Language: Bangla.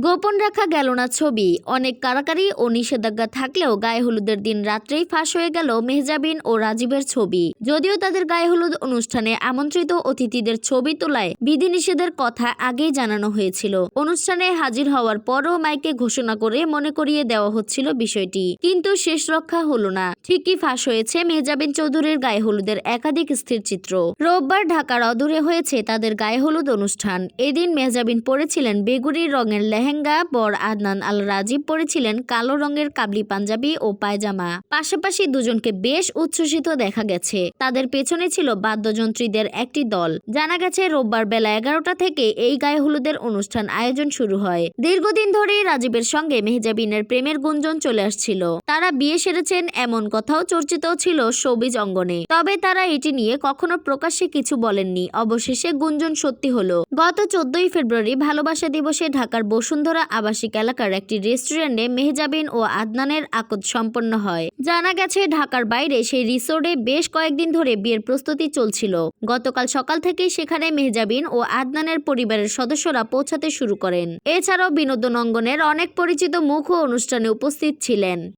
গোপন রাখা গেল না ছবি। অনেক কারাকারি ও নিষেধাজ্ঞা থাকলেও গায়ে হলুদের দিন রাত্রেই ফাঁস হয়ে গেল মেহজাবিন ও রাজীবের ছবি। যদিও তাদের গায়ে হলুদ অনুষ্ঠানে আমন্ত্রিত অতিথিদের ছবি তোলায় বিধিনিষেধের কথা আগেই জানানো হয়েছিল। অনুষ্ঠানে হাজির হওয়ার পরও মাইকে ঘোষণা করে মনে করিয়ে দেওয়া হচ্ছিল বিষয়টি। কিন্তু শেষ রক্ষা হলো না। ঠিকই ফাঁস হয়েছে মেহজাবিন চৌধুরীর গায়ে হলুদের একাধিক স্থির চিত্র। রোববার ঢাকার অদূরে হয়েছে তাদের গায়ে হলুদ অনুষ্ঠান। এদিন মেহজাবিন পরেছিলেন বেগুনি রঙের লেহেঙ্গা বর আদনান আল রাজীব পরেছিলেন কালো রঙের কাবলি পাঞ্জাবি ও পায়জামা। পাশাপাশি দুজনকে বেশ উচ্ছ্বসিত দেখা গেছে। তাদের পেছনে ছিল বাদ্যযন্ত্রীদের একটি দল। জানা গেছে, রোববার বেলা এগারোটা থেকে এই গায়ে হলুদের অনুষ্ঠান আয়োজন শুরু হয়। দীর্ঘদিন ধরেই রাজীবের সঙ্গে মেহজাবিনের প্রেমের গুঞ্জন চলে আসছিল। তারা বিয়ে সেরেছেন এমন কথাও চর্চিত ছিল শোবিজ অঙ্গনে। তবে তারা এটি নিয়ে কখনো প্রকাশ্যে কিছু বলেননি। অবশেষে গুঞ্জন সত্যি হলো। গত চোদ্দই ফেব্রুয়ারি ভালোবাসা দিবসে ঢাকার বসুন্ধরা আবাসিক এলাকার একটি রেস্টুরেন্টে মেহজাবিন ও আদনানের আকদ সম্পন্ন হয়। জানা গেছে, ঢাকার বাইরে সেই রিসোর্টে বেশ কয়েকদিন ধরে বিয়ের প্রস্তুতি চলছিল। গতকাল সকাল থেকেই সেখানে মেহজাবিন ও আদনানের পরিবারের সদস্যরা পৌঁছাতে শুরু করেন। এছাড়াও বিনোদন অঙ্গনের অনেক পরিচিত মুখও অনুষ্ঠানে উপস্থিত ছিলেন।